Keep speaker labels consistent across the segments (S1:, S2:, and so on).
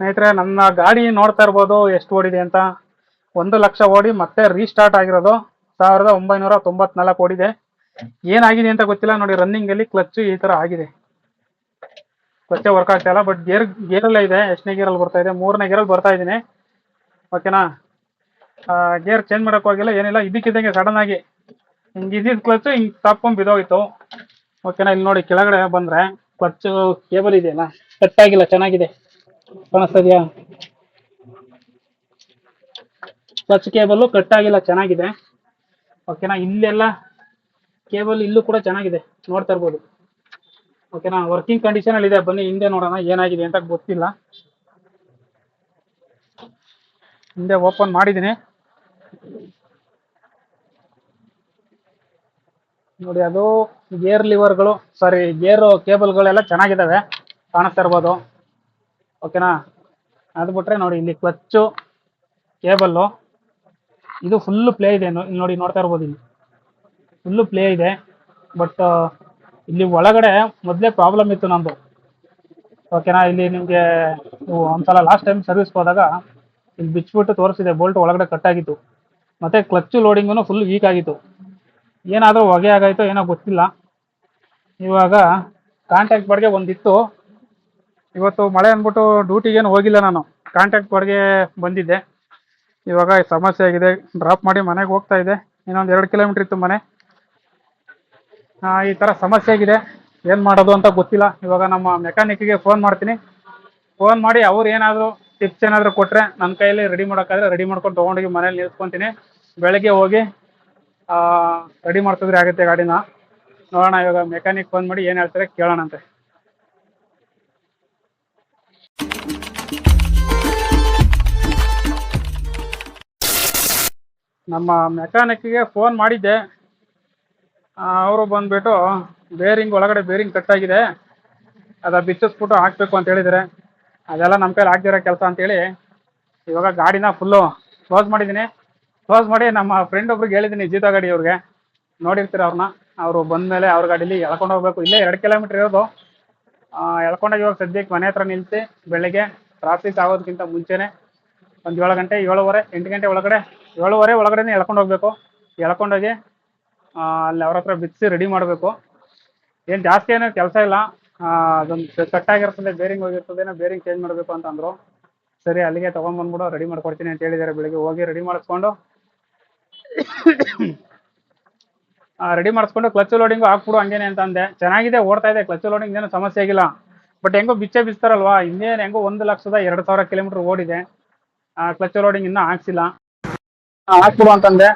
S1: ಸ್ನೇಹಿತರೆ, ನನ್ನ ಗಾಡಿ ನೋಡ್ತಾ ಇರ್ಬೋದು, ಎಷ್ಟು ಓಡಿದೆ ಅಂತ. ಒಂದು ಲಕ್ಷ ಓಡಿ ಮತ್ತೆ ರೀಸ್ಟಾರ್ಟ್ ಆಗಿರೋದು. ಸಾವಿರದ ಒಂಬೈನೂರ ತೊಂಬತ್ನಾಲ್ಕು ಓಡಿದೆ. ಏನಾಗಿದೆ ಅಂತ ಗೊತ್ತಿಲ್ಲ. ನೋಡಿ ರನ್ನಿಂಗ್ ಅಲ್ಲಿ ಕ್ಲಚ್ ಈ ತರ ಆಗಿದೆ. ಕ್ಲಚ್ಚೇ ವರ್ಕ್ ಆಗ್ತಾ ಇಲ್ಲ ಬಟ್ ಗೇರ್ ಗೇರಲ್ಲೇ ಇದೆ. ಎಷ್ಟನೇ ಗೇರಲ್ಲಿ ಬರ್ತಾ ಇದೆ? ಮೂರನೇ ಗೇರಲ್ಲಿ ಬರ್ತಾ ಇದ್ದೀನಿ. ಓಕೆನಾ ಗೇರ್ ಚೇಂಜ್ ಮಾಡಕ್ ಹೋಗಿಲ್ಲ, ಏನಿಲ್ಲ. ಇದಕ್ಕಿದ್ದಂಗೆ ಸಡನ್ ಆಗಿ ಹಿಂಗೆ ಇದ್ದಿದ್ದು ಕ್ಲಚ್ ಹಿಂಗೆ ತಪ್ಕೊಂಡ್ ಬಿದ್ದೋಗಿತ್ತು. ಓಕೆನಾ ಇಲ್ಲಿ ನೋಡಿ, ಕೆಳಗಡೆ ಬಂದ್ರೆ ಕ್ಲಚ್ ಕೇಬಲ್ ಇದೆಯಲ್ಲ? ಕಟ್ ಆಗಿಲ್ಲ, ಚೆನ್ನಾಗಿದೆ. ಕಾಣಿಸ್ತಾ ಟಚ್ ಕೇಬಲ್ ಕಟ್ ಆಗಿಲ್ಲ ಚೆನ್ನಾಗಿದೆ. ಓಕೆನಾ ಇಲ್ಲೆಲ್ಲ ಕೇಬಲ್ ಇಲ್ಲೂ ಕೂಡ ಚೆನ್ನಾಗಿದೆ. ನೋಡ್ತಾ ಇರ್ಬೋದು. ಓಕೆನಾ ವರ್ಕಿಂಗ್ ಕಂಡೀಷನ್ ಅಲ್ಲಿ ಇದೆ. ಬನ್ನಿ, ಹಿಂದೆ ನೋಡೋಣ, ಏನಾಗಿದೆ ಅಂತ ಗೊತ್ತಿಲ್ಲ. ಹಿಂದೆ ಓಪನ್ ಮಾಡಿದ್ದೀನಿ. ನೋಡಿ, ಅದು ಗೇರ್ ಲಿವರ್ಗಳು ಸಾರಿ ಗೇರ್ ಕೇಬಲ್ಗಳೆಲ್ಲ ಚೆನ್ನಾಗಿದ್ದಾವೆ. ಕಾಣಿಸ್ತಾ ಇರ್ಬೋದು. ಓಕೆನಾ? ಅದು ಬಿಟ್ರೆ ನೋಡಿ, ಇಲ್ಲಿ ಕ್ಲಚ್ಚು ಕೇಬಲ್ಲು ಇದು ಫುಲ್ಲು ಪ್ಲೇ ಇದೆ. ಇಲ್ಲಿ ನೋಡಿ, ನೋಡ್ತಾ ಇರ್ಬೋದು ಇಲ್ಲಿ. ಫುಲ್ಲು ಪ್ಲೇ ಇದೆ. ಬಟ್ ಇಲ್ಲಿ ಒಳಗಡೆ ಮೊದಲೇ ಪ್ರಾಬ್ಲಮ್ ಇತ್ತು ನಮ್ಮದು ಓಕೆನಾ? ಇಲ್ಲಿ ನಿಮಗೆ ಒಂದ್ಸಲ ಲಾಸ್ಟ್ ಟೈಮ್ ಸರ್ವಿಸ್ ಹೋದಾಗ ಇಲ್ಲಿ ಬಿಚ್ಚಿಬಿಟ್ಟು ತೋರಿಸಿದೆ ಬೋಲ್ಟ್ ಒಳಗಡೆ ಕಟ್ ಆಗಿತ್ತು ಮತ್ತೆ ಕ್ಲಚ್ಚು ಲೋಡಿಂಗು ಫುಲ್ ವೀಕ್ ಆಗಿತ್ತು. ಏನಾದರೂ ಹೊಗೆ ಆಗಾಯಿತು ಏನೋ ಗೊತ್ತಿಲ್ಲ. ಇವಾಗ ಕಾಂಟ್ಯಾಕ್ಟ್ ಬಾಡಿಗೆ ಒಂದಿತ್ತು. ಇವತ್ತು ಮಳೆ ಅಂದ್ಬಿಟ್ಟು ಡ್ಯೂಟಿಗೇನು ಹೋಗಿಲ್ಲ ನಾನು. ಕಾಂಟ್ಯಾಕ್ಟ್ ಹೊರಗೆ ಬಂದಿದ್ದೆ. ಇವಾಗ ಸಮಸ್ಯೆ ಆಗಿದೆ. ಡ್ರಾಪ್ ಮಾಡಿ ಮನೆಗೆ ಹೋಗ್ತಾ ಇದೆ. ಇನ್ನೊಂದು ಎರಡು ಕಿಲೋಮೀಟ್ರ್ ಇತ್ತು ಮನೆ. ಈ ಥರ ಸಮಸ್ಯೆ ಆಗಿದೆ. ಏನು ಮಾಡೋದು ಅಂತ ಗೊತ್ತಿಲ್ಲ. ಇವಾಗ ನಮ್ಮ ಮೆಕ್ಯಾನಿಕ್ಗೆ ಫೋನ್ ಮಾಡ್ತೀನಿ. ಫೋನ್ ಮಾಡಿ ಅವ್ರು ಏನಾದರೂ ಟಿಪ್ಸ್ ಏನಾದರೂ ಕೊಟ್ಟರೆ ನನ್ನ ಕೈಯಲ್ಲಿ ರೆಡಿ ಮಾಡೋಕ್ಕಾದ್ರೆ ರೆಡಿ ಮಾಡ್ಕೊಂಡು ತೊಗೊಂಡೋಗಿ ಮನೇಲಿ ನಿಲ್ಸ್ಕೊತೀನಿ. ಬೆಳಗ್ಗೆ ಹೋಗಿ ರೆಡಿ ಮಾಡ್ತಿದ್ರೆ ಆಗುತ್ತೆ ಗಾಡಿನ. ನೋಡೋಣ ಇವಾಗ ಮೆಕ್ಯಾನಿಕ್ ಫೋನ್ ಮಾಡಿ ಏನು ಹೇಳ್ತಾರೆ ಕೇಳೋಣಂತೆ. ನಮ್ಮ ಮೆಕ್ಯಾನಿಕ್ಗೆ ಫೋನ್ ಮಾಡಿದ್ದೆ. ಅವರು ಬಂದ್ಬಿಟ್ಟು ಬೇರಿಂಗ್ ಒಳಗಡೆ ಬೇರಿಂಗ್ ಕಟ್ಟಾಗಿದೆ ಅದ ಬಿಚ್ಚಿಸ್ಬಿಟ್ಟು ಹಾಕ್ಬೇಕು ಅಂತ ಹೇಳಿದ್ದಾರೆ. ಅದೆಲ್ಲ ನಮ್ಮ ಕೈಲಿ ಆಗದಿರೋ ಕೆಲಸ ಅಂತೇಳಿ ಇವಾಗ ಗಾಡಿನ ಫುಲ್ಲು ಕ್ಲೋಸ್ ಮಾಡಿದ್ದೀನಿ. ಕ್ಲೋಸ್ ಮಾಡಿ ನಮ್ಮ ಫ್ರೆಂಡ್ ಒಬ್ರಿಗೆ ಹೇಳಿದ್ದೀನಿ, ಜೀತ ಗಾಡಿ ಅವ್ರಿಗೆ. ನೋಡಿರ್ತೀರ ಅವ್ರನ್ನ. ಅವರು ಬಂದಮೇಲೆ ಅವ್ರ ಗಾಡೀಲಿ ಎಳ್ಕೊಂಡು ಹೋಗ್ಬೇಕು. ಇಲ್ಲೇ ಎರಡು ಕಿಲೋಮೀಟ್ರ್ ಇರೋದು. ಎಳ್ಕೊಂಡೋಗಿ ಇವಾಗ ಸದ್ಯಕ್ಕೆ ಮನೆ ಹತ್ರ ನಿಲ್ಲಿಸಿ ಬೆಳಗ್ಗೆ ಟ್ರಾಫಿಕ್ ಆಗೋದಕ್ಕಿಂತ ಮುಂಚೆನೇ ಒಂದು ಏಳು ಗಂಟೆ ಏಳುವರೆ ಎಂಟು ಗಂಟೆ ಒಳಗಡೆ ಏಳುವರೆ ಒಳಗಡೆನೆ ಎಳ್ಕೊಂಡು ಹೋಗ್ಬೇಕು. ಎಳ್ಕೊಂಡೋಗಿ ಅಲ್ಲಿ ಅವ್ರ ಹತ್ರ ಬಿಚ್ಚಿ ರೆಡಿ ಮಾಡಬೇಕು. ಏನು ಜಾಸ್ತಿ ಏನೋ ಕೆಲಸ ಇಲ್ಲ. ಅದೊಂದು ಕಟ್ಟಾಗಿರ್ತದೆ ಬೇರಿಂಗ್ ಹೋಗಿರ್ತದೆ ಬೇರಿಂಗ್ ಚೇಂಜ್ ಮಾಡಬೇಕು ಅಂತ ಅಂದರು. ಸರಿ, ಅಲ್ಲಿಗೆ ತೊಗೊಂಬಂದ್ಬಿಡು ರೆಡಿ ಮಾಡ್ಕೊಡ್ತೀನಿ ಅಂತ ಹೇಳಿದ್ದಾರೆ ಬೆಳಿಗ್ಗೆ. ಹೋಗಿ ರೆಡಿ ಮಾಡಿಸ್ಕೊಂಡು ರೆಡಿ ಮಾಡಿಸ್ಕೊಂಡು ಕ್ಲಚ್ ಲೋಡಿಂಗು ಹಾಕ್ಬಿಡು, ಹಂಗೇನೆ ಅಂತ ಅಂದೆ. ಚೆನ್ನಾಗಿದೆ, ಓಡ್ತಾ ಇದೆ ಕ್ಲಚ್ ಲೋಡಿಂಗ್ ಏನೋ ಸಮಸ್ಯೆ ಆಗಿಲ್ಲ. ಬಟ್ ಹೆಂಗೋ ಬಿಚ್ಚೆ ಬಿಸ್ತಾರಲ್ವಾ? ಇನ್ನೇನು ಹೆಂಗೋ ಒಂದು ಲಕ್ಷದ ಎರಡು ಸಾವಿರ ಕಿಲೋಮೀಟ್ರ್ ಓಡಿದೆ. ಕ್ಲಚ್ ಲೋಡಿಂಗ್ ಇನ್ನೂ ಹಾಕ್ಸಿಲ್ಲ. ಹಾಕ್ಬಿಡು ಅಂತಂದೆ.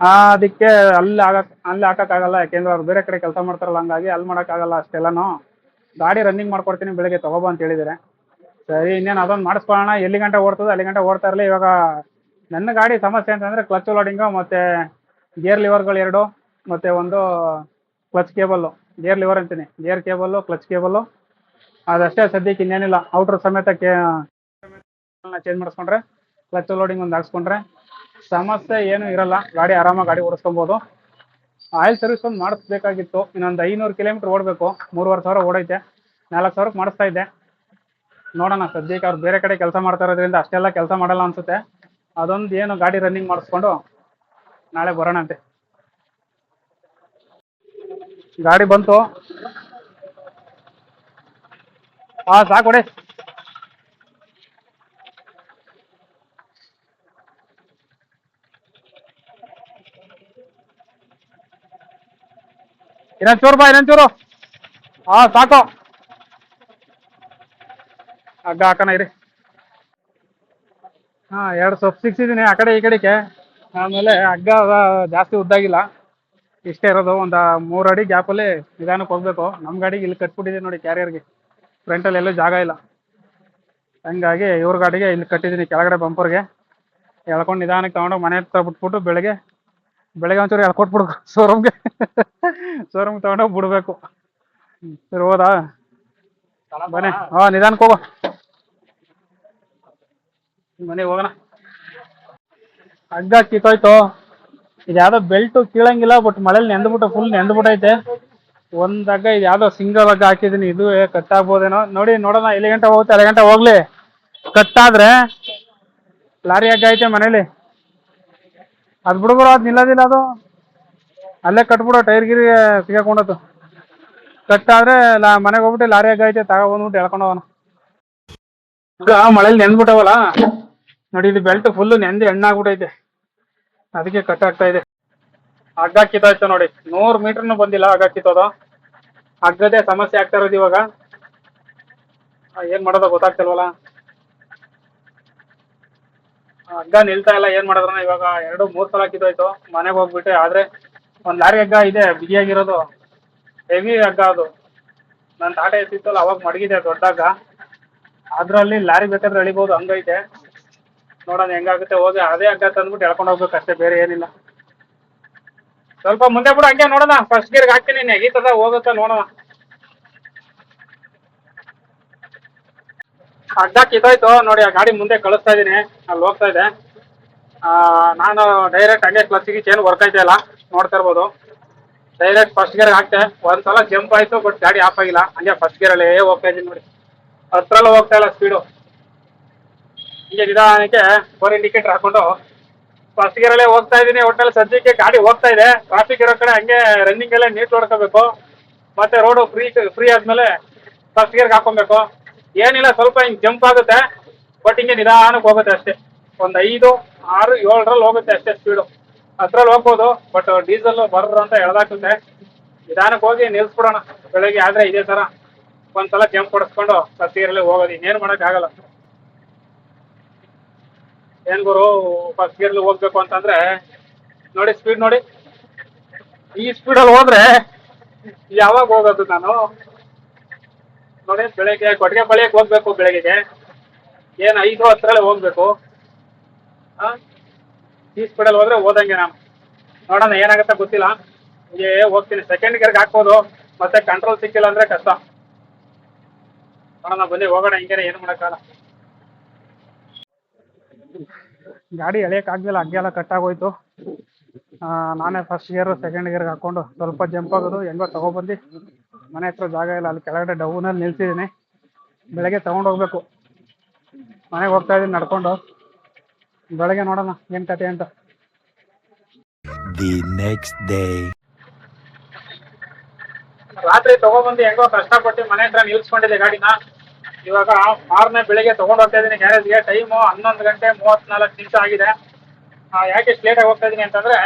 S1: ಆ, ಅದಕ್ಕೆ ಅಲ್ಲಿ ಆಗಕ್ ಅಲ್ಲಿ ಹಾಕಕ್ಕಾಗಲ್ಲ ಯಾಕೆಂದ್ರೆ ಅವ್ರು ಬೇರೆ ಕಡೆ ಕೆಲಸ ಮಾಡ್ತಾರಲ್ಲ ಹಂಗಾಗಿ ಅಲ್ಲಿ ಮಾಡೋಕ್ಕಾಗಲ್ಲ ಅಷ್ಟೆಲ್ಲನೂ. ಗಾಡಿ ರನ್ನಿಂಗ್ ಮಾಡ್ಕೊಡ್ತೀನಿ ಬೆಳಿಗ್ಗೆ ತಗೋಬಾ ಅಂತ ಹೇಳಿದಾರೆ. ಸರಿ ಇನ್ನೇನು ಅದೊಂದು ಮಾಡಿಸ್ಕೊಳ್ಳೋಣ. ಎಲ್ಲಿ ಗಂಟೆ ಓಡ್ತದೆ ಅಲ್ಲಿ ಗಂಟೆ ಓಡ್ತಾ ಇರಲಿ. ಇವಾಗ ನನ್ನ ಗಾಡಿ ಸಮಸ್ಯೆ ಅಂತಂದರೆ ಕ್ಲಚ್ ಲೋಡಿಂಗು ಮತ್ತು ಗೇರ್ ಲಿವರ್ಗಳು ಎರಡು ಮತ್ತು ಒಂದು ಕ್ಲಚ್ ಕೇಬಲ್ಲು ಗೇರ್ ಲಿವರ್ ಅಂತೀನಿ. ಗೇರ್ ಕೇಬಲ್ಲು ಕ್ಲಚ್ ಕೇಬಲ್ಲು ಅದಷ್ಟೇ ಸದ್ಯಕ್ಕೆ ಇನ್ನೇನಿಲ್ಲ. ಔಟ್ರ್ ಸಮೇತ ಕೇ ಚೇಂಜ್ ಮಾಡಿಸ್ಕೊಂಡ್ರೆ ಕ್ಲಚ್ ಲೋಡಿಂಗ್ ಒಂದು ಹಾಕ್ಸ್ಕೊಂಡ್ರೆ. ಸಮಸ್ಯೆ ಏನು ಇರಲ್ಲ. ಗಾಡಿ ಆರಾಮಾಗಿ ಗಾಡಿ ಓಡಿಸ್ಕೊಬೋದು. ಆಯಿಲ್ ಸರ್ವಿಸ್ ಒಂದು ಮಾಡಿಸ್ಬೇಕಾಗಿತ್ತು. ಇನ್ನೊಂದು ಐನೂರು ಕಿಲೋಮೀಟ್ರ್ ಓಡಬೇಕು. ಮೂರುವರೆ ಸಾವಿರ ಓಡೈತೆ. ನಾಲ್ಕು ಸಾವಿರಕ್ಕೆ ಮಾಡಿಸ್ತಾ ಇದ್ದೆ. ನೋಡೋಣ, ಸದ್ಯಕ್ಕೆ ಅವ್ರು ಬೇರೆ ಕಡೆ ಕೆಲಸ ಮಾಡ್ತಾ ಇರೋದ್ರಿಂದ ಅಷ್ಟೆಲ್ಲ ಕೆಲಸ ಮಾಡಲ್ಲ ಅನ್ಸುತ್ತೆ. ಅದೊಂದು ಏನು ಗಾಡಿ ರನ್ನಿಂಗ್ ಮಾಡಿಸ್ಕೊಂಡು ನಾಳೆ ಬರೋಣಂತೆ ಗಾಡಿ ಬಂತು. ಹಾಂ ಸಾಕು ಕೊಡಿ ಇನ್ನೊಂದ್ ಚೂರು ಬಾ, ಇನ್ನೊಂಚೂರು. ಹಾ ಸಾಕು. ಹಗ್ಗ ಹಾಕೋಣ, ಇರಿ. ಹಾ, ಎರಡು ಸೊಪ್ಪು ಸಿಕ್ಸಿದ್ದೀನಿ ಆ ಕಡೆ ಈ ಕಡೆಗೆ. ಆಮೇಲೆ ಹಗ್ಗ ಜಾಸ್ತಿ ಉದ್ದಾಗಿಲ್ಲ. ಇಷ್ಟೇ ಇರೋದು, ಒಂದು ಮೂರು ಅಡಿ ಗ್ಯಾಪಲ್ಲಿ ನಿಧಾನಕ್ಕೆ ಹೋಗ್ಬೇಕು. ನಮ್ಮ ಗಾಡಿಗೆ ಇಲ್ಲಿ ಕಟ್ಬಿಟ್ಟಿದ್ದೀನಿ ನೋಡಿ ಕ್ಯಾರಿಯರ್ಗೆ. ಫ್ರಂಟಲ್ಲಿ ಎಲ್ಲೂ ಜಾಗ ಇಲ್ಲ. ಹಂಗಾಗಿ ಇವ್ರ ಗಾಡಿಗೆ ಇಲ್ಲಿ ಕಟ್ಟಿದ್ದೀನಿ ಕೆಳಗಡೆ ಬಂಪರ್ಗೆ ಎಳ್ಕೊಂಡು ನಿಧಾನಕ್ಕೆ ತಗೊಂಡೋಗಿ ಮನೆ ಹತ್ರ ಬಿಟ್ಬಿಟ್ಟು ಬೆಳಗ್ಗೆ ಬೆಳಗ್ಗೆ ಒಂಚೂರು ಕೊಟ್ಬಿಡ್ಬೇಕು ಶೋರೂಮ್ಗೆ ಶೋರೂಮ್ಗೆ ತಗೊಂಡೋಗಿ ಬಿಡಬೇಕು. ಸರಿ, ಹೋದಾ. ಬನ್ನಿ. ಹಾ, ನಿಧಾನಕ್ಕೆ ಹೋಗೋ. ಮನೆಗೆ ಹೋಗೋಣ. ಹಗ್ಗ ಕಿತ್ತೋಯ್ತು. ಇದು ಯಾವ್ದೋ ಬೆಲ್ಟು ಕೀಳಂಗಿಲ್ಲ ಬಟ್ ಮಳೇಲಿ ನೆಂದ್ಬಿಟ್ಟು ಫುಲ್ ನೆಂದ್ಬಿಟ್ಟೈತೆ ಒಂದ್ ಹಗ್ಗ, ಇದು ಯಾವ್ದೋ ಸಿಂಗಲ್ ಹಗ್ಗ ಹಾಕಿದೀನಿ. ಇದು ಕಟ್ ಆಗ್ಬೋದೇನೋ ನೋಡಿ, ನೋಡೋಣ, ಎಲ್ಲಿ ಗಂಟೆ ಹೋಗುತ್ತೆ ಅಲ್ಲಿ ಗಂಟೆ ಹೋಗ್ಲಿ. ಆದ್ರೆ ಲಾರಿ ಹಗ್ಗ ಐತೆ ಮನೇಲಿ. ಅದ್ ಬಿಡ್ಬಿಡೋ, ಅದ್ ನಿಲ್ಲೋದಿಲ್ಲ ಅದು. ಅಲ್ಲೇ ಕಟ್ಬಿಡೋ, ಟೈರ್ ಗಿರಿ ಸಿಗಾಕೊಂಡತ್ತು ಕಟ್ಟಾದ್ರೆ ಲಾ, ಮನೆಗೆ ಹೋಗ್ಬಿಟ್ಟು ಲಾರಿ ಹಗ್ಗ ಐತೆ, ತಗೋ ಬಂದ್ಬಿಟ್ಟು ಎಳ್ಕೊಂಡು ಹೋಗೋಣ. ಈಗ ಮಳೇಲಿ ನೆಂದ್ಬಿಟ್ಟವಲ್ಲ ನೋಡಿ ಇದು ಬೆಲ್ಟ್ ಫುಲ್ ನೆಂದು ಎಣ್ಣಾಗ್ಬಿಟ್ಟೈತೆ ಅದಕ್ಕೆ ಕಟ್ ಆಗ್ತಾ ಇದೆ. ಹಗ್ಗ ಕಿತ್ತಾಯ್ತ ನೋಡಿ. ನೂರು ಮೀಟರ್ನು ಬಂದಿಲ್ಲ ಹಗ್ಗ ಕಿತ್ತೋದು. ಹಗ್ಗದೇ ಸಮಸ್ಯೆ ಆಗ್ತಾ ಇರೋದು ಇವಾಗ. ಏನ್ ಮಾಡೋದು ಗೊತ್ತಾಗ್ತಿಲ್ವಲ್ಲ. ಹಗ್ಗ ನಿಲ್ತಾ ಇಲ್ಲ, ಏನ್ ಮಾಡಿದ್ರ ಇವಾಗ? ಎರಡು, ಮೂರ್ ಸಲ ಕಿತ್ತೋಯ್ತು. ಮನೆಗೆ ಹೋಗ್ಬಿಟ್ಟೆ. ಆದ್ರೆ ಒಂದ್ ಲಾರಿ ಹಗ್ಗ ಇದೆ, ಬಿಗಿಯಾಗಿರೋದು. ಹೆವಿ ಹಗ್ಗ ಅದು. ನನ್ನ ಟಾಟಾ ಎತ್ತಿತ್ತಲ್ಲ, ಅವಾಗ ಮಡಗಿದೆ ದೊಡ್ಡ ಹಗ್ಗ. ಅದ್ರಲ್ಲಿ ಲಾರಿ ಬೇಕಾದ್ರೆ ಎಳಿಬೋದು, ಹಂಗೈತೆ. ನೋಡೋಣ ಹೆಂಗಾಗುತ್ತೆ, ಹೋಗಿ ಅದೇ ಹಗ್ಗ ತಂದ್ಬಿಟ್ಟು ಎಳ್ಕೊಂಡು ಹೋಗ್ಬೇಕು ಅಷ್ಟೇ, ಬೇರೆ ಏನಿಲ್ಲ. ಸ್ವಲ್ಪ ಮುಂದೆ ಬಿಡು, ಹಂಗೆ ನೋಡೋಣ. ಫಸ್ಟ್ ಗೇರ್ಗೆ ಹಾಕ್ತೀನಿ ನೆಗೀತದ ಹೋಗುತ್ತಾ ನೋಡೋಣ. ಹಗ್ಗ ಕಿತ್ತೋಯ್ತು ನೋಡಿ, ಆ ಗಾಡಿ ಮುಂದೆ ಕಳಿಸ್ತಾ ಇದೀನಿ. ಅಲ್ಲಿ ಹೋಗ್ತಾ ಇದೆ. ನಾನು ಡೈರೆಕ್ಟ್ ಹಂಗೆ ಕ್ಲಚ್ಗೆ ಚೇನ್ ವರ್ಕ್ ಆಯ್ತಾ ಇಲ್ಲ. ನೋಡ್ತಾ ಇರ್ಬೋದು. ಡೈರೆಕ್ಟ್ ಫಸ್ಟ್ ಗೇರ್ ಹಾಕ್ತೆ. ಒಂದ್ಸಲ ಜಂಪ್ ಆಯ್ತು ಬಟ್ ಗಾಡಿ ಆಫ್ ಆಗಿಲ್ಲ. ಹಂಗೆ ಫಸ್ಟ್ ಗೇರಲ್ಲಿ ಹೋಗ್ತಾ ಇದ್ದೀನಿ ನೋಡಿ. ಹತ್ರಲ್ಲೂ ಹೋಗ್ತಾ ಇಲ್ಲ ಸ್ಪೀಡು ಹಿಂಗೆ ನಿಧಾನಕ್ಕೆ ಫೋರ್ ಇಂಡಿಕೇಟರ್ ಹಾಕೊಂಡು ಫಸ್ಟ್ ಗೇರಲ್ಲೇ ಹೋಗ್ತಾ ಇದ್ದೀನಿ ಒಟ್ಟಲ್ಲಿ ಸದ್ಯಕ್ಕೆ ಗಾಡಿ ಹೋಗ್ತಾ ಇದೆ. ಟ್ರಾಫಿಕ್ ಇರೋ ಕಡೆ ಹಂಗೆ ರನ್ನಿಂಗ್ ಅಲ್ಲೇ ನೀಟ್ ನೋಡ್ಕೋಬೇಕು. ಮತ್ತೆ ರೋಡು ಫ್ರೀ ಫ್ರೀ ಆದ್ಮೇಲೆ ಫಸ್ಟ್ ಗೇರ್ಗೆ ಹಾಕೊಬೇಕು ಏನಿಲ್ಲ, ಸ್ವಲ್ಪ ಹಿಂಗೆ ಜಂಪ್ ಆಗುತ್ತೆ. ಬಟ್ ಹಿಂಗೆ ನಿಧಾನಕ್ಕೆ ಹೋಗುತ್ತೆ ಅಷ್ಟೇ. ಒಂದು ಐದು, ಆರು, ಏಳರಲ್ಲಿ ಹೋಗುತ್ತೆ ಅಷ್ಟೇ ಸ್ಪೀಡು ಅದ್ರಲ್ಲಿ ಹೋಗ್ಬೋದು ಬಟ್ ಡೀಸೆಲ್ ಬರ್ರ ಅಂತ ಎಳ್ದಾಕುತ್ತೆ ನಿಧಾನಕ್ಕೆ ಹೋಗಿ ನಿಲ್ಸ್ಬಿಡೋಣ. ಬೆಳಗ್ಗೆ ಆದ್ರೆ ಇದೇ ಥರ ಒಂದ್ಸಲ ಜಂಪ್ ಹೊಡೆಸ್ಕೊಂಡು ಫಸ್ಟ್ ಹೋಗೋದು. ಇನ್ನೇನು ಮಾಡೋಕ್ಕಾಗಲ್ಲ ಏನ್ ಗುರು ಫಸ್ಟ್ ಗೇರ್ಲಿ ಹೋಗ್ಬೇಕು ಅಂತಂದ್ರೆ, ನೋಡಿ ಸ್ಪೀಡ್ ನೋಡಿ. ಈ ಸ್ಪೀಡಲ್ಲಿ ಹೋದ್ರೆ ಯಾವಾಗ ಹೋಗೋದು ನಾನು? ನೋಡಿ, ಬೆಳಗ್ಗೆ ಕೊಟ್ಟಿಗೆ ಬಳಿಯಕ್ಕೆ ಹೋಗ್ಬೇಕು ಬೆಳಗ್ಗೆಗೆ ಏನು ಐದು ಹತ್ತರಲ್ಲೇ ಹೋಗ್ಬೇಕು? ಈ ಸ್ಪೀಡಲ್ಲಿ ಹೋದ್ರೆ ಹೋದಂಗೆ ನಾನು. ನೋಡೋಣ, ಏನಾಗುತ್ತೆ ಗೊತ್ತಿಲ್ಲ. ಹಿಂಗೆ ಹೋಗ್ತೀನಿ. ಸೆಕೆಂಡ್ ಗಿಯರ್ಗೆ ಹಾಕ್ಬೋದು. ಮತ್ತೆ ಕಂಟ್ರೋಲ್ ಸಿಕ್ಕಿಲ್ಲ ಅಂದ್ರೆ ಕಷ್ಟ. ನೋಡೋಣ, ಬನ್ನಿ, ಹೋಗೋಣ. ಹಿಂಗೇನೆ ಏನು ಮಾಡೋಕ್ಕಾಗಲ್ಲ. ಗಾಡಿ ಎಳೆಯೋಕ್ಕಾಗಲಿಲ್ಲ. ಹಂಗೆಲ್ಲ ಕಟ್ಟಾಗೋಯ್ತು ನಾನೇ ಫಸ್ಟ್ ಗೇರು ಸೆಕೆಂಡ್ ಗೇರ್ಗೆ ಹಾಕ್ಕೊಂಡು ಸ್ವಲ್ಪ ಜಂಪ್ ಆಗೋದು. ಹೆಂಗೋ ತಗೊಬಂದು. ಮನೆ ಹತ್ರ ಜಾಗ ಇಲ್ಲ ಅಲ್ಲಿ ಕೆಳಗಡೆ ಡೌನಲ್ಲಿ ನಿಲ್ಸಿದ್ದೀನಿ. ಬೆಳಗ್ಗೆ ತಗೊಂಡು ಹೋಗ್ಬೇಕು. ಮನೆಗೆ ಹೋಗ್ತಾ ಇದ್ದೀನಿ ನಡ್ಕೊಂಡು. ಬೆಳಗ್ಗೆ ನೋಡೋಣ ಏನು ಕತೆ ಅಂತ.
S2: ದಿ ನೆಕ್ಸ್ಟ್ ಡೇ
S1: ರಾತ್ರಿ ತಗೊಂಡ್ಬಂದು ಹೆಂಗೋ ಕಷ್ಟಪಟ್ಟು ಮನೆ ಹತ್ರ ನಿಲ್ಸ್ಕೊಂಡಿದ್ದೆ ಗಾಡಿನ. ಇವಾಗ ಮಾರನೇ ಬೆಳಿಗ್ಗೆ ತಗೊಂಡು ಹೋಗ್ತಾ ಇದ್ದೀನಿ ಗ್ಯಾರೇಜ್ಗೆ. ಟೈಮು ಹನ್ನೊಂದು ಗಂಟೆ ಮೂವತ್ನಾಲ್ಕು ನಿಮಿಷ ಆಗಿದೆ. ಆ, ಯಾಕೆ ಇಷ್ಟು ಲೇಟಾಗಿ ಹೋಗ್ತಾ ಇದ್ದೀನಿ ಅಂತಂದ್ರೆ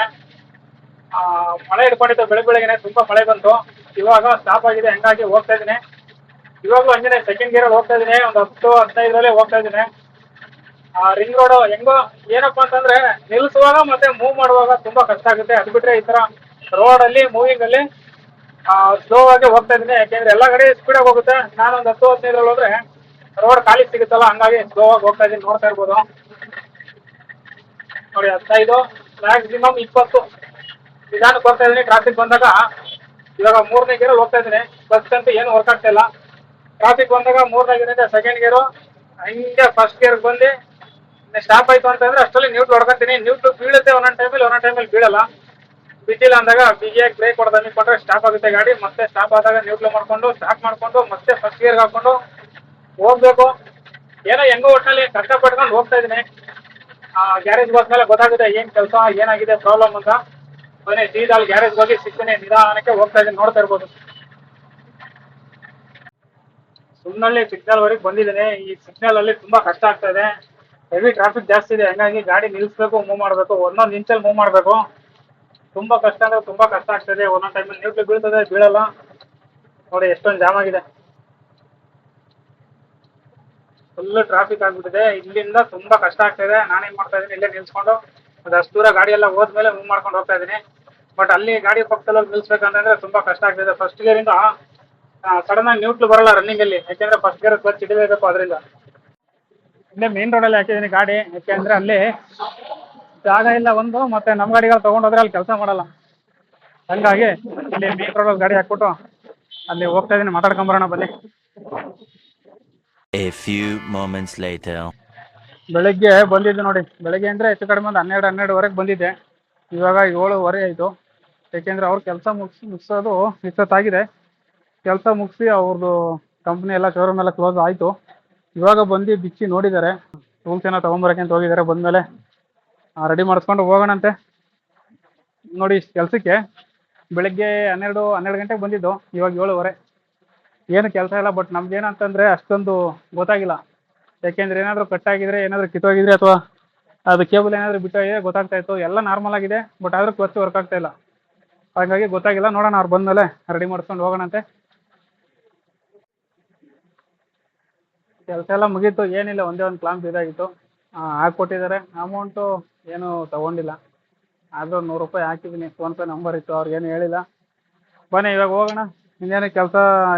S1: ಆ, ಮಳೆ ಹಿಡ್ಕೊಂಡಿತ್ತು ಬೆಳಗ್ಗೆ ಬೆಳಗ್ಗೆನೆ ತುಂಬಾ ಮಳೆ ಬಂತು. ಇವಾಗ ಸ್ಟಾಪ್ ಆಗಿದೆ, ಹಂಗಾಗಿ ಹೋಗ್ತಾ ಇದ್ದೀನಿ. ಇವಾಗ ಹಂಗೇನೆ ಸೆಕೆಂಡ್ ಗೇರಲ್ಲಿ ಹೋಗ್ತಾ ಇದ್ದೀನಿ, ಒಂದು ಹತ್ತು, ಹದಿನೈದರಲ್ಲೇ ಹೋಗ್ತಾ ಇದ್ದೀನಿ. ರಿಂಗ್ ರೋಡ್ ಹೆಂಗೋ, ಏನಪ್ಪಾ ಅಂತಂದ್ರೆ ನಿಲ್ಲಿಸುವಾಗ ಮತ್ತೆ ಮೂವ್ ಮಾಡುವಾಗ ತುಂಬಾ ಕಷ್ಟ ಆಗುತ್ತೆ. ಅದು ಬಿಟ್ರೆ ಈ ತರ ರೋಡ್ ಅಲ್ಲಿ ಮೂವಿಂಗ್ ಅಲ್ಲಿ ಸ್ಲೋ ಆಗಿ ಹೋಗ್ತಾ ಇದ್ದೀನಿ. ಯಾಕೆಂದ್ರೆ ಎಲ್ಲ ಕಡೆ ಸ್ಪೀಡ್ ಆಗಿ ಹೋಗುತ್ತೆ. ನಾನೊಂದು ಹತ್ತು, ಹದಿನೈದರಲ್ಲಿ ಹೋದ್ರೆ ರೋಡ್ ಖಾಲಿ ಸಿಗುತ್ತಲ್ಲ, ಹಂಗಾಗಿ ಸ್ಲೋ ಆಗಿ ಹೋಗ್ತಾ ಇದ್ದೀನಿ, ನೋಡ್ತಾ ಇರ್ಬೋದು. ನೋಡಿ, ಹದಿನೈದು ಮ್ಯಾಕ್ಸಿಮಮ್ ಇಪ್ಪತ್ತು. ನಿಧಾನಕ್ಕೆ ಹೋಗ್ತಾ ಇದ್ದೀನಿ ಟ್ರಾಫಿಕ್ ಬಂದಾಗ ಇವಾಗ ಮೂರನೇ ಗೇರಲ್ಲಿ ಹೋಗ್ತಾ ಇದ್ದೀನಿ. ಫಸ್ಟ್ ಅಂತ ಏನು ವರ್ಕ್ ಆಗ್ತಾ ಇಲ್ಲ. ಟ್ರಾಫಿಕ್ ಬಂದಾಗ ಮೂರನೇ ಗೇರಿಂದ ಸೆಕೆಂಡ್ ಗೇರು. ಹಂಗೆ ಫಸ್ಟ್ ಗೇರ್ಗೆ ಬಂದು ಸ್ಟಾಪ್ ಆಯ್ತು ಅಂತಂದ್ರೆ ಅಷ್ಟರಲ್ಲಿ ನ್ಯೂಟ್ಲ್ ಹೊಡ್ಕೊತೀನಿ. ನ್ಯೂಟ್ಲ್ ಬೀಳುತ್ತೆ ಒಂದೊಂದು ಟೈಮಲ್ಲಿ ಒಂದೊಂದು ಟೈಮಲ್ಲಿ ಬೀಳಲ್ಲ. ಬಿದ್ದಿಲ್ಲ ಅಂದಾಗ ಬಿಗಿಯಾಗಿ ಬ್ರೇಕ್ ಹೊಡೆದ ಕೊಟ್ಟರೆ ಸ್ಟಾಪ್ ಆಗುತ್ತೆ ಗಾಡಿ. ಮತ್ತೆ ಸ್ಟಾಪ್ ಆದಾಗ ನ್ಯೂಟ್ಲ್ ಮಾಡ್ಕೊಂಡು ಸ್ಟಾಪ್ ಮಾಡಿಕೊಂಡು, ಮತ್ತೆ ಫಸ್ಟ್ ಗೇರ್ಗೆ ಹಾಕೊಂಡು ಹೋಗ್ಬೇಕು. ಏನೋ ಹೆಂಗೋ ಒಟ್ಟಿನಲ್ಲಿ ಕಷ್ಟಪಟ್ಕೊಂಡು ಹೋಗ್ತಾ ಇದ್ದೀನಿ. ಗ್ಯಾರೇಜ್ಗೆ ಮೇಲೆ ಗೊತ್ತಾಗುತ್ತೆ ಏನು ಕೆಲಸ, ಏನಾಗಿದೆ ಪ್ರಾಬ್ಲಮ್ ಅಂತ. ಬನ್ನಿ ಸೀದಾ ಗ್ಯಾರೇಜ್ ಹೋಗಿ ಸಿಕ್ಕನೆ ನಿಧಾನಕ್ಕೆ ಹೋಗ್ತಾ ಇದ್ದೀನಿ, ನೋಡ್ತಾ ಇರ್ಬೋದು. ಸುಮ್ಮನಲ್ಲಿ ಸಿಗ್ನಲ್ ವರೆಗೆ ಬಂದಿದ್ದೀನಿ. ಈ ಸಿಗ್ನಲ್ ಅಲ್ಲಿ ತುಂಬಾ ಕಷ್ಟ ಆಗ್ತಾ ಇದೆ. ಹೆವಿ ಟ್ರಾಫಿಕ್ ಜಾಸ್ತಿ ಇದೆ. ಹಂಗಾಗಿ ಗಾಡಿ ನಿಲ್ಲಿಸ್ಬೇಕು ಮೂವ್ ಮಾಡಬೇಕು. ಒಂದೊಂದು ಇಂಚಲ್ಲಿ ಮೂವ್ ಮಾಡಬೇಕು. ತುಂಬಾ ಕಷ್ಟ ಅಂದ್ರೆ ತುಂಬಾ ಕಷ್ಟ ಆಗ್ತಾ ಆಗ್ತದೆ ಒಂದೊಂದು ಟೈಮಲ್ಲಿ ನ್ಯೂಟ್ಲಿ ಬೀಳ್ತದೆ, ಬೀಳಲ್ಲ. ನೋಡಿ, ಎಷ್ಟೊಂದು ಜಾಮ್ ಆಗಿದೆ. ಫುಲ್ ಟ್ರಾಫಿಕ್ ಆಗ್ಬಿಟ್ಟಿದೆ. ಇಲ್ಲಿಂದ ತುಂಬಾ ಕಷ್ಟ ಆಗ್ತಾ ಇದೆ. ನಾನೇನ್ ಮಾಡ್ತಾ ಇದ್ದೀನಿ? ಇಲ್ಲೇ ನಿಲ್ಸ್ಕೊಂಡು ಒಂದು ಅಷ್ಟು ದೂರ ಗಾಡಿ ಎಲ್ಲ ಹೋದ್ಮೇಲೆ ಮೂವ್ ಮಾಡ್ಕೊಂಡು ಹೋಗ್ತಾ ಇದ್ದೀನಿ. ಬಟ್ ಅಲ್ಲಿ ಗಾಡಿ ಪಕ್ಕದಲ್ಲಿ ನಿಲ್ಸ್ಬೇಕಂತಂದ್ರೆ ತುಂಬಾ ಕಷ್ಟ ಆಗ್ತಿದೆ. ಫಸ್ಟ್ ಗೇರಿಂದ ಸಡನ್ ಆಗಿ ನ್ಯೂಟ್ಲ್ ಬರಲ್ಲ ರನ್ನಿಂಗ್ ಅಲ್ಲಿ. ಯಾಕೆಂದ್ರೆ ಫಸ್ಟ್ ಗೇರ್ ಕ್ಲಚ್ ಹಿಡಿಬೇಕು ಅದರಿಂದ. ಇಲ್ಲೇ ಮೇನ್ ರೋಡಲ್ಲಿ ಹಾಕಿದೀನಿ ಗಾಡಿ. ಯಾಕೆಂದ್ರೆ ಅಲ್ಲಿ ಜಾಗ ಇಲ್ಲ ಒಂದು, ಮತ್ತೆ ನಮ್ಮ ಗಾಡಿಗಳು ತಗೊಂಡೋದ್ರೆ ಅಲ್ಲಿ ಕೆಲಸ ಮಾಡಲ್ಲ. ಹಂಗಾಗಿ ಇಲ್ಲಿ ಮೇನ್ ರೋಡಲ್ಲಿ ಗಾಡಿ ಹಾಕ್ಬಿಟ್ಟು ಅಲ್ಲಿ ಹೋಗ್ತಾ ಇದ್ದೀನಿ. ಮಾತಾಡ್ಕೊಂಬರೋಣ ಬನ್ನಿ.
S2: A few moments later.
S1: ಬೆಳಗ್ಗೆ ಬಂದಿದ್ದೆ ನೋಡಿ. ಬೆಳಗ್ಗೆ ಅಂದರೆ ಹೆಚ್ಚು ಕಡಿಮೆ ಒಂದು ಹನ್ನೆರಡು, ಹನ್ನೆರಡುವರೆಗೆ ಬಂದಿದ್ದೆ. ಇವಾಗ ಏಳುವರೆ ಆಯಿತು. ಯಾಕೆಂದ್ರೆ ಅವ್ರ ಕೆಲಸ ಮುಗಿಸಿ, ಮುಗಿಸೋದು ಇಷ್ಟೊತ್ತಾಗಿದೆ ಕೆಲಸ ಮುಗಿಸಿ ಅವ್ರದ್ದು ಕಂಪ್ನಿ ಎಲ್ಲ ಶೋರೂಮ್ ಎಲ್ಲ ಕ್ಲೋಸ್ ಆಯಿತು. ಇವಾಗ ಬಂದು ಬಿಚ್ಚಿ ನೋಡಿದ್ದಾರೆ. ರೂಮ್ಸ್ ಏನೋ ತೊಗೊಂಬರಕ್ಕೆ ಅಂತ ಹೋಗಿದ್ದಾರೆ. ಬಂದಮೇಲೆ ರೆಡಿ ಮಾಡಿಸ್ಕೊಂಡು ಹೋಗೋಣಂತೆ. ನೋಡಿ ಇಷ್ಟು ಕೆಲಸಕ್ಕೆ. ಬೆಳಗ್ಗೆ ಹನ್ನೆರಡು ಹನ್ನೆರಡು ಗಂಟೆಗೆ ಬಂದಿದ್ದು. ಇವಾಗ ಏಳುವರೆ. ಏನು ಕೆಲಸ ಇಲ್ಲ ಬಟ್ ನಮ್ದು ಏನಂತಂದರೆ ಅಷ್ಟೊಂದು ಗೊತ್ತಾಗಿಲ್ಲ. ಯಾಕೆಂದ್ರೆ ಏನಾದರೂ ಕಟ್ಟಾಗಿದ್ರೆ ಏನಾದರೂ ಕಿತ್ತೋಗಿದ್ರೆ ಅಥವಾ ಅದು ಕೇಬಲ್ ಏನಾದರೂ ಬಿಟ್ಟೋಗಿದೆ, ಗೊತ್ತಾಗ್ತಾ ಇತ್ತು. ಎಲ್ಲ ನಾರ್ಮಲ್ ಆಗಿದೆ ಬಟ್ ಆದರೂ ಕ್ಲಚ್ ವರ್ಕ್ ಆಗ್ತಾ ಇಲ್ಲ. ಹಾಗಾಗಿ ಗೊತ್ತಾಗಿಲ್ಲ. ನೋಡೋಣ, ಅವ್ರು ಬಂದಮೇಲೆ ರೆಡಿ ಮಾಡಿಸ್ಕೊಂಡು ಹೋಗೋಣಂತೆ. ಕೆಲಸ ಎಲ್ಲ ಮುಗೀತು. ಏನಿಲ್ಲ, ಒಂದೇ ಒಂದು ಕ್ಲಾಂಪ್ ಇದಾಗಿತ್ತು. ಹಾಕ್ಕೊಟ್ಟಿದ್ದಾರೆ. ಅಮೌಂಟು ಏನು ತಗೊಂಡಿಲ್ಲ. ಆದರೂ ನೂರು ರೂಪಾಯಿ ಹಾಕಿದ್ದೀನಿ ಫೋನ್ಪೇ ನಂಬರ್ ಇತ್ತು. ಅವ್ರಿಗೇನು ಹೇಳಿಲ್ಲ. ಬನ್ನಿ, ಇವಾಗ ಹೋಗೋಣ. ಇನ್ನೇನು ಕೆಲಸ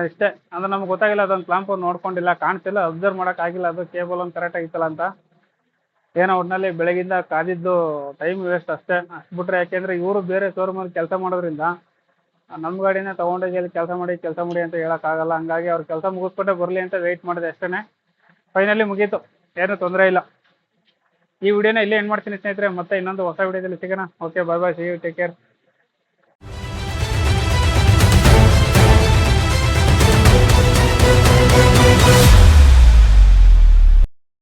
S1: ಇಷ್ಟೇ. ಅಂದ್ರೆ ನಮ್ಗೆ ಗೊತ್ತಾಗಿಲ್ಲ, ಅದೊಂದು ಕ್ಲಾಂಪ್ ನೋಡ್ಕೊಂಡಿಲ್ಲ, ಕಾಣ್ತಿಲ್ಲ, ಅಬ್ಸರ್ವ್ ಆಗಿಲ್ಲ, ಅದು ಕೇಬಲ್ ಒಂದು ಕರೆಕ್ಟ್ ಆಗಿತ್ತಲ್ಲ ಅಂತ. ಏನೋ ಒಟ್ಟಿನಲ್ಲಿ ಬೆಳಗಿಂದ ಕಾದಿದ್ದು ಟೈಮ್ ವೇಸ್ಟ್ ಅಷ್ಟೇ. ಅಷ್ಟು ಬಿಟ್ರೆ ಯಾಕೆಂದರೆ ಇವರು ಬೇರೆ ಶೋರೂಮಲ್ಲಿ ಕೆಲಸ ಮಾಡೋದ್ರಿಂದ ನಮ್ಮ ಗಾಡಿನೇ ತಗೊಂಡೋಗಿ ಅಲ್ಲಿ ಕೆಲಸ ಮಾಡಿ ಕೆಲಸ ಮಾಡಿ ಅಂತ ಹೇಳೋಕ್ಕಾಗಲ್ಲ. ಹಂಗಾಗಿ ಅವ್ರ ಕೆಲಸ ಮುಗಿಸ್ಕೊಂಡೆ ಬರಲಿ ಅಂತ ವೆಯ್ಟ್ ಮಾಡಿದೆ ಅಷ್ಟೇ ಫೈನಲಿ ಮುಗೀತು. ಏನೂ ತೊಂದರೆ ಇಲ್ಲ. ಈ ವಿಡಿಯೋನ ಇಲ್ಲೇ ಎಂಡ್ ಮಾಡ್ತೀನಿ ಸ್ನೇಹಿತರೆ. ಮತ್ತೆ ಇನ್ನೊಂದು ಹೊಸ ವಿಡಿಯೋದಲ್ಲಿ ಸಿಗೋಣ. Okay bye bye see you take care